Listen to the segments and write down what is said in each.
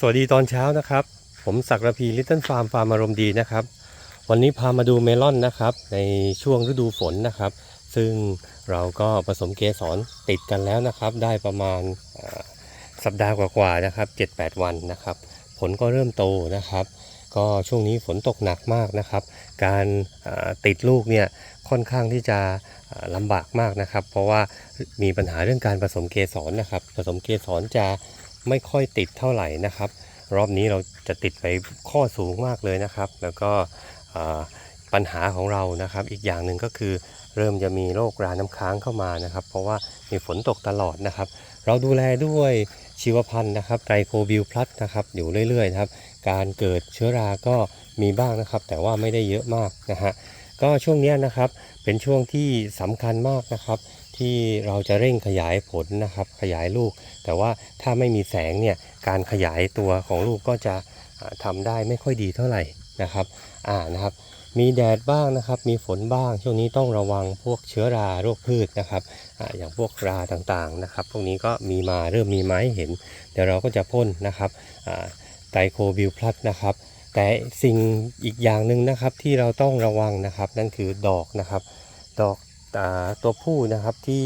สวัสดีตอนเช้านะครับ ผมศักดิ์ระพีลิตเติ้ลฟาร์มฟาร์มอารมณ์ดีนะครับ วันนี้พามาดูเมลอนนะครับ ในช่วงฤดูฝนนะครับ ซึ่งเราก็ผสมเกสรติดกันแล้วนะครับ ได้ประมาณสัปดาห์กว่าๆนะครับ 7-8 วันนะครับ ผลก็เริ่มโตนะครับ ก็ช่วงนี้ฝนตกหนักมากนะครับ การติดลูกเนี่ยค่อนข้างที่จะลำบากมากนะครับ เพราะว่ามีปัญหาเรื่องการผสมเกสรนะครับ ผสมเกสรจะ ไม่ค่อยติดเท่าไหร่นะครับ รอบนี้เราจะติดไปข้อสูงมากเลยนะครับ แล้วก็ปัญหาของเรานะครับ อีกอย่างหนึ่งก็คือเริ่มจะมีโรคราน้ำค้างเข้ามานะครับ เพราะว่ามีฝนตกตลอดนะครับ เราดูแลด้วยชีวพันธุ์นะครับไตรโคบิลพลัสนะครับอยู่เรื่อยๆครับ การเกิดเชื้อราก็มีบ้างนะครับ แต่ว่าไม่ได้เยอะมากนะฮะ ก็ช่วงนี้นะครับเป็นช่วงที่สำคัญมากนะครับ ที่เราจะเร่งขยายผลนะครับ ขยายลูก แต่ว่าถ้าไม่มีแสงเนี่ยการขยายตัวของลูกก็จะอ่าทำได้ไม่ค่อยดีเท่าไหร่นะครับอ่านะครับ มีแดดบ้างนะครับ มีฝนบ้าง ช่วงนี้ต้องระวังพวกเชื้อราโรคพืชนะครับออย่างพวกราต่างๆนะครับ พวกนี้ก็มีมาเริ่มมีมาให้เห็น เดี๋ยวเราก็จะพ่นนะครับไตรโคบิลพลัสนะครับ แต่สิ่งอีกอย่างหนึ่งนะครับที่เราต้องระวังนะครับ นั่นคือดอกนะครับ ดอกอตัวผู้นะครับที่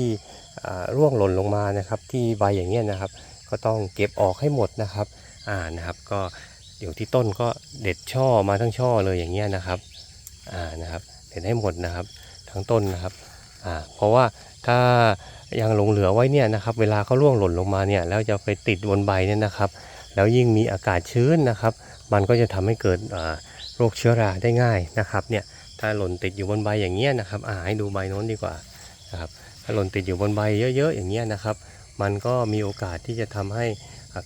ร่วงหล่นลงมานะครับ ที่ใบอย่างเงี้ยนะครับ ก็ต้องเก็บออกให้หมดนะครับอ่านะครับ ก็อยู่ที่ต้นก็เด็ดช่อมาทั้งช่อเลยอย่างเงี้ยนะครับอ่านะครับเด็ดให้หมดนะครับ ทั้งต้นนะครับอ่าเพราะว่าถ้ายังหลงเหลือไว้เนี่ยนะครับ เวลาเขาร่วงหล่นลงมาเนี่ยแล้วจะไปติดบนใบเนี่ยนะครับ แล้วยิ่งมีอากาศชื้นนะครับ มันก็จะทำให้เกิดโรคเชื้อราได้ง่ายนะครับเนี่ยถ้าหล่นติดอยู่บนใบอย่างเงี้ยนะครับอ่าให้ดูใบโน้นดีกว่านะครับถ้าหล่นติดอยู่บนใบเยอะๆอย่างเงี้ยนะครับ มันก็มีโอกาสที่จะทำให้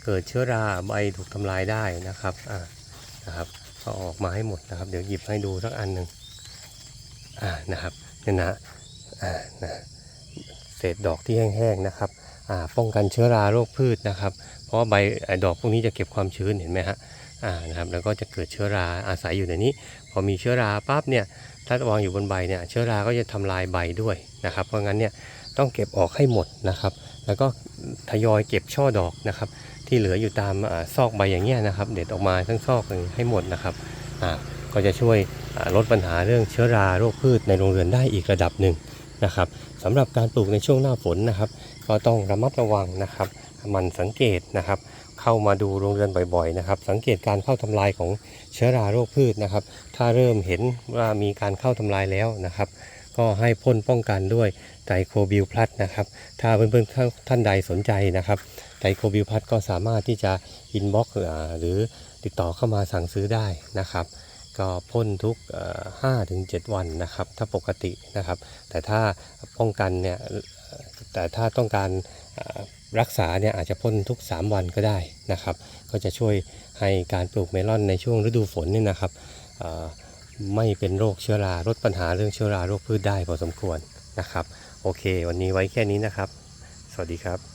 เกิดเชื้อราใบถูกทำลายได้นะครับอ่านะครับก็ออกมาให้หมดนะครับ เดี๋ยวหยิบให้ดูสักอันหนึ่งอ่านะครับเนี่ยนะอ่านะ เศษดอกที่แห้งๆนะครับอ่าป้องกันเชื้อราโรคพืชนะครับ เพราะว่าใบดอกพวกนี้จะเก็บความชื้นเห็นไหมฮะอ่านะครับแล้วก็จะเกิดเชื้อราอาศัยอยู่ในนี้ พอมีเชื้อราปั๊บเนี่ยถ้าวางอยู่บนใบเนี่ยเชื้อราก็จะทำลายใบด้วยนะครับ เพราะงั้นเนี่ยต้องเก็บออกให้หมดนะครับ แล้วก็ทยอยเก็บช่อดอกนะครับ ที่เหลืออยู่ตามอซอกใบอย่างเงี้ยนะครับ เด็ดออกมาทั้งซอกเลยให้หมดนะครับอ่าก็จะช่วยลดปัญหาเรื่องเชื้อราโรคพืชในโรงเรือนได้อีกระดับหนึ่ง นะครับสำหรับการปลูกในช่วงหน้าฝนนะครับ ก็ต้องระมัดระวังนะครับหมันสังเกตนะครับ เข้ามาดูโรงเรือนบ่อยๆนะครับ สังเกตการเข้าทำลายของเชื้อราโรคพืชนะครับ ถ้าเริ่มเห็นว่ามีการเข้าทำลายแล้วนะครับ ก็ให้พ่นป้องกันด้วยไตรโคบิลพลัสนะครับ ถ้าเพื่อนๆท่านใดสนใจนะครับไตรโคบิลพลัสก็สามารถที่จะอินบ็อกซ์หรือติดต่อเข้ามาสั่งซื้อได้นะครับ ก็พ่นทุกห้าถึงเจ็ดวันนะครับ ถ้าปกตินะครับ แต่ถ้าป้องกันเนี่ยแต่ถ้าต้องการรักษาเนี่ยอาจจะพ่นทุก 3 วันก็ได้นะครับ ก็จะช่วยให้การปลูกเมลอนในช่วงฤดูฝนนี่นะครับไม่เป็นโรคเชื้อราลดปัญหาเรื่องเชื้อราโรคพืชได้พอสมควรนะครับ โอเค วันนี้ไว้แค่นี้นะครับ สวัสดีครับ